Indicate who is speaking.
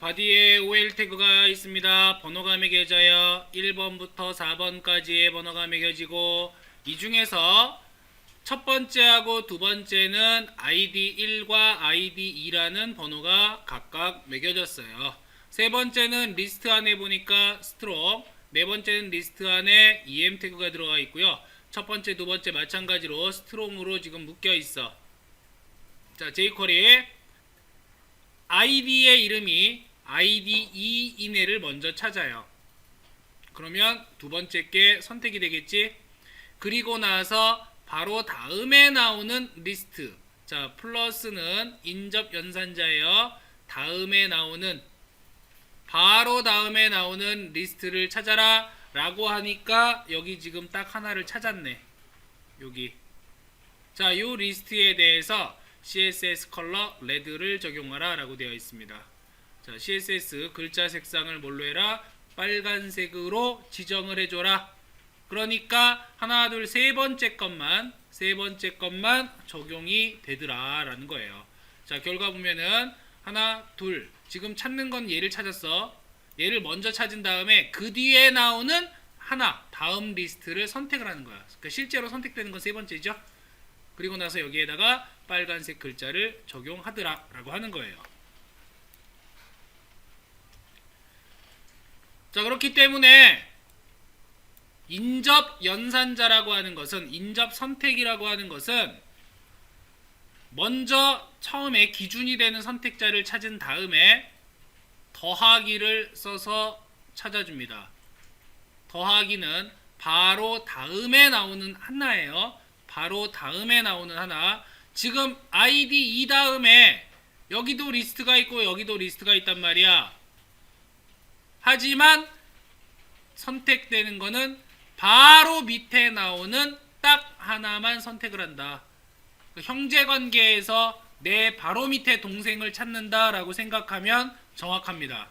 Speaker 1: 바디에 OL 태그가 있습니다. 번호가 매겨져요. 1번부터 4번까지의 번호가 매겨지고 이 중에서 첫 번째하고 두 번째는 ID 1과 ID 2라는 번호가 각각 매겨졌어요. 세 번째는 리스트 안에 보니까 스트롱, 네 번째는 리스트 안에 EM 태그가 들어가 있고요. 첫 번째, 두 번째 마찬가지로 스트롱으로 지금 묶여 있어. 자, jQuery ID의 이름이 ID 2 이내를 먼저 찾아요. 그러면 두 번째 게 선택이 되겠지. 그리고 나서 바로 다음에 나오는 리스트. 자, 플러스는 인접 연산자예요. 다음에 나오는 바로 다음에 나오는 리스트를 찾아라 라고 하니까 여기 지금 딱 하나를 찾았네. 여기. 자, 요 리스트에 대해서 CSS 컬러 레드를 적용하라 라고 되어 있습니다. 자, CSS 글자 색상을 뭘로 해라? 빨간색으로 지정을 해줘라. 그러니까 하나, 둘, 세 번째 것만 세 번째 것만 적용이 되더라 라는 거예요. 자, 결과 보면은 하나, 둘. 지금 찾는 건 얘를 찾았어. 얘를 먼저 찾은 다음에 그 뒤에 나오는 하나 다음 리스트를 선택을 하는 거야. 그러니까 실제로 선택되는 건 세 번째죠. 그리고 나서 여기에다가 빨간색 글자를 적용하더라 라고 하는 거예요. 자, 그렇기 때문에 인접 연산자라고 하는 것은 인접 선택이라고 하는 것은 먼저 처음에 기준이 되는 선택자를 찾은 다음에 더하기를 써서 찾아줍니다. 더하기는 바로 다음에 나오는 하나예요. 바로 다음에 나오는 하나. 지금 ID 2 다음에 여기도 리스트가 있고 여기도 리스트가 있단 말이야. 하지만 선택되는 거는 바로 밑에 나오는 딱 하나만 선택을 한다. 그 형제 관계에서 내 바로 밑에 동생을 찾는다라고 생각하면 정확합니다.